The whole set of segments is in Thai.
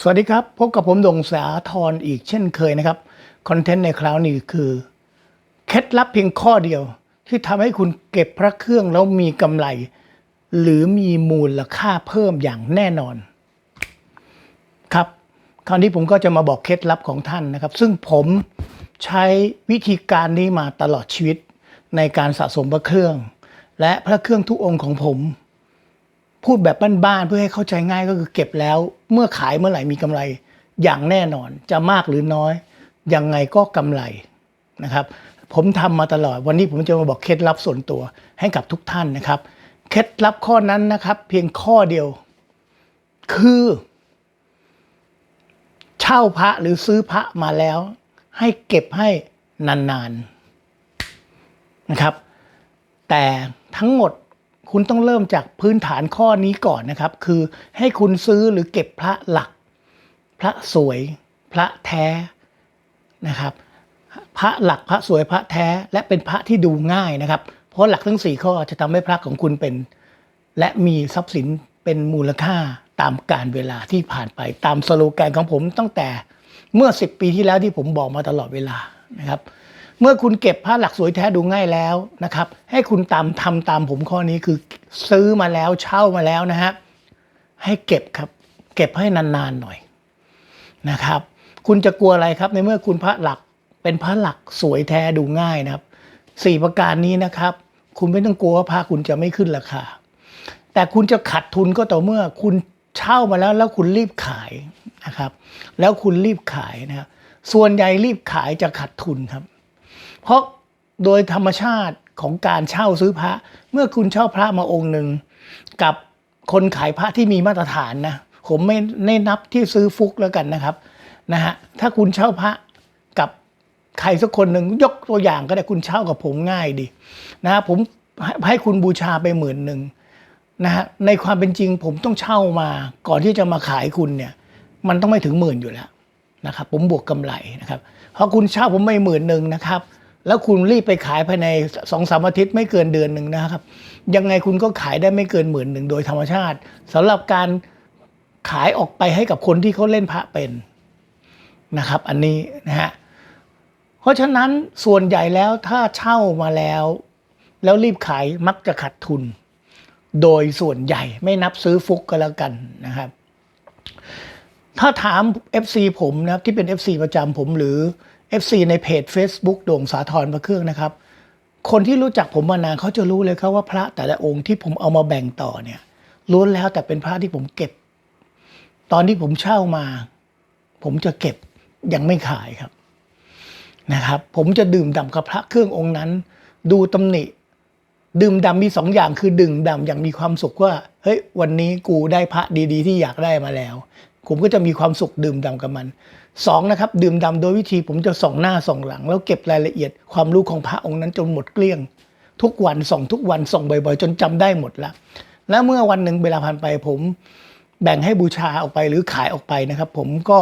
สวัสดีครับ พบกับผมดงสาทรอีกเช่นเคยนะครับคอนเทนต์ในคราวนี้คือเคล็ดลับเพียงข้อเดียว ที่ทำให้คุณเก็บพระเครื่องแล้วมีกำไร หรือมีมูลค่าเพิ่มอย่างแน่นอน ครับ คราวนี้ผมก็จะมาบอกเคล็ดลับของท่านนะครับ ซึ่งผมใช้วิธีการนี้มาตลอดชีวิตในการสะสมพระเครื่อง และพระเครื่องทุกองค์ของผม พูดแบบบ้านๆเพื่อให้เข้าใจง่ายก็คือเก็บแล้ว เมื่อขายเมื่อไหร่มีกำไรอย่างแน่นอนจะมากหรือน้อย ยังไงก็กำไรนะครับ ผมทำมาตลอดวันนี้ผมจะมาบอกเคล็ดลับส่วนตัวให้กับทุกท่านนะครับ เคล็ดลับข้อนั้นนะครับ เพียงข้อเดียว คือ เช่าพระหรือซื้อพระมาแล้ว ให้เก็บให้นานๆนะครับ แต่ทั้งหมด คุณต้องเริ่มจากพื้นฐานข้อนี้ก่อนนะครับ คือให้คุณซื้อหรือเก็บพระหลัก พระสวย พระแท้นะครับ พระหลักพระสวยพระแท้และเป็นพระที่ดูง่ายนะครับ เพราะหลักทั้งสี่ข้อจะทำให้พระของคุณเป็น และมีทรัพย์สินเป็นมูลค่าตามการเวลาที่ผ่านไปตามสโลแกนของผมตั้งแต่เมื่อ 10 ปีที่แล้วที่ผมบอกมาตลอดเวลานะครับ เมื่อคุณเก็บผ้าหลักสวยแท้ดูง่ายแล้วนะครับ ให้คุณตามทำตามผมข้อนี้คือซื้อมาแล้วเช่ามาแล้วนะฮะให้เก็บครับ เก็บให้นานๆหน่อยนะครับ คุณจะกลัวอะไรครับ ในเมื่อคุณพระหลักเป็นพระหลักสวยแท้ดูง่ายนะครับสี่ประการนี้นะครับ คุณไม่ต้องกลัวว่าพระคุณจะไม่ขึ้นราคา แต่คุณจะขาดทุนก็ต่อเมื่อคุณเช่ามาแล้วแล้วคุณรีบขายนะครับ แล้วคุณรีบขายนะครับส่วนใหญ่รีบขายจะขาดทุนครับ เพราะโดยธรรมชาติของการเช่าซื้อพระ เมื่อคุณเช่าพระมาองค์หนึ่งกับคนขายพระที่มีมาตรฐานนะผมไม่ไม่นับที่ซื้อฟุกแล้วกันนะครับนะฮะถ้าคุณเช่าพระกับใครสักคนหนึ่งยกตัวอย่างก็ได้คุณเช่ากับผมง่ายดีนะฮะผมให้ให้คุณบูชาไปหมื่นหนึ่งนะฮะในความเป็นจริงผมต้องเช่ามาก่อนที่จะมาขายคุณเนี่ย มันต้องไม่ถึงหมื่นอยู่แล้วนะครับ ผมบวกกำไรนะครับเพราะคุณเช่าผมไม่หมื่นหนึ่งนะครับ แล้วคุณรีบไปขายภายในสองสามอาทิตย์ไม่เกินเดือนหนึ่งนะครับ ยังไงคุณก็ขายได้ไม่เกินหมื่นหนึ่งโดยธรรมชาติสำหรับการขายออกไปให้กับคนที่เขาเล่นพระเป็นนะครับ อันนี้นะฮะเพราะฉะนั้นส่วนใหญ่แล้วถ้าเช่ามาแล้ว แล้วรีบขายมักจะขาดทุน โดยส่วนใหญ่ไม่นับซื้อฟุกก็แล้วกันนะครับถ้าถาม FC ผมนะครับที่เป็น FC ประจำผมหรือ FC ในเพจ Facebook โด่งสาธรพระเครื่องนะครับ คนที่รู้จักผมมานานเขาจะรู้เลยครับว่าพระแต่ละองค์ที่ผมเอามาแบ่งต่อเนี่ยล้วนแล้วแต่เป็นพระที่ผมเก็บ ตอนที่ผมเช่ามา ผมจะเก็บยังไม่ขายครับนะครับ ผมจะดื่มด่ำกับพระเครื่ององค์นั้น ดูตำหนิ ดื่มดำมีสองอย่างคือดื่มดำอย่างมีความสุขว่าเฮ้ยวันนี้กูได้พระดี ๆ ที่อยากได้มาแล้ว ผมก็จะมีความสุขดื่มดำกับมันสองนะครับดื่มดำโดยวิธีผมจะส่องหน้าส่องหลัง แล้วเก็บรายละเอียดความรู้ของพระองค์นั้นจนหมดเกลี้ยง ทุกวันส่องทุกวันส่องบ่อยๆ จนจำได้หมดละแล้วเมื่อวันหนึ่งเวลาผ่านไปผมแบ่งให้บูชาออกไปหรือขายออกไปนะครับ ผมก็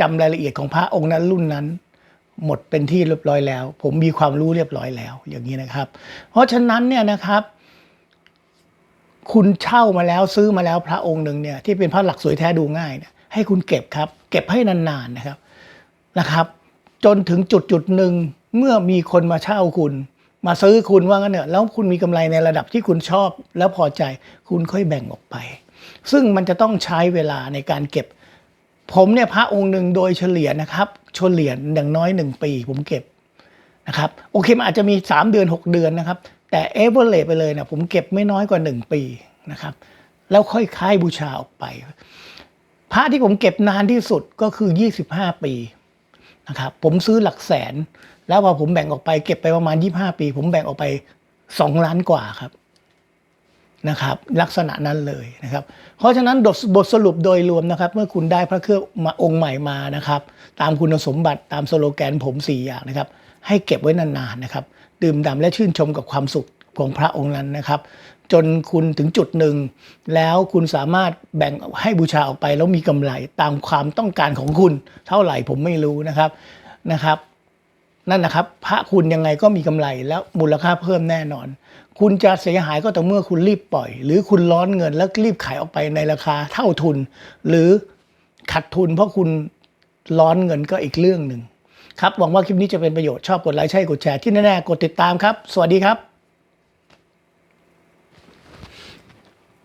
จำรายละเอียดของพระองค์นั้นรุ่นนั้น หมดเป็นที่เรียบร้อยแล้ว ผมมีความรู้เรียบร้อยแล้วอย่างนี้นะครับ เพราะฉะนั้นเนี่ยนะครับ คุณเช่ามาแล้วซื้อมาแล้วพระองค์หนึ่งเนี่ยที่เป็นพระหลักสวยแท้ดูง่ายเนี่ยให้คุณเก็บครับ เก็บให้นานๆนะครับนะครับ จนถึงจุดจุดหนึ่งเมื่อมีคนมาเช่าคุณ มาซื้อคุณว่างั้นเนี่ยแล้วคุณมีกำไรในระดับที่คุณชอบ แล้วพอใจคุณค่อยแบ่งออกไป ซึ่งมันจะต้องใช้เวลาในการเก็บ ผมเนี่ยพระองค์หนึ่งโดยเฉลี่ยนะครับเฉลี่ยอย่างน้อยหนึ่งปี ผมเก็บนะครับโอเคมันอาจจะมี 3 เดือน 6 เดือนนะครับ แต่เอเวอร์เลไปเลยนะผมเก็บไม่น้อยกว่า 1 ปีนะครับ แล้วค่อยค่ายบูชาออกไป พระที่ผมเก็บนานที่สุดก็คือ 25 ปีนะครับผมซื้อหลักแสน แล้วพอผมแบ่งออกไปเก็บไปประมาณ 25 ปี ผมแบ่งออกไป 2 ล้านกว่าครับนะครับลักษณะนั้นเลยนะครับ เพราะฉะนั้นบทบทสรุปโดยรวมนะครับ เมื่อคุณได้พระเครื่องมาองค์ใหม่มานะครับ ตามคุณสมบัติตามสโลแกนผม 4 อย่างนะครับ ให้เก็บไว้นานๆนะครับ ดื่มด่ำและชื่นชมกับความสุขของพระองค์นั้นนะครับ จนคุณถึงจุดหนึ่ง แล้วคุณสามารถแบ่งให้บูชาออกไปแล้วมีกำไรตามความต้องการของคุณ เท่าไหร่ผมไม่รู้นะครับนะครับนั่นนะครับพระคุณยังไงก็มีกำไรแล้วมูลค่าเพิ่มแน่นอน คุณจะเสียหายก็ต่อเมื่อคุณรีบปล่อย หรือคุณร้อนเงินแล้วรีบขายออกไปในราคาเท่าทุน หรือขัดทุนเพราะคุณร้อนเงินก็อีกเรื่องหนึ่ง ครับหวังว่าคลิปนี้จะเป็นประโยชน์ชอบกดไลค์ใช่กดแชร์ที่แน่ๆกดติดตามครับ สวัสดีครับ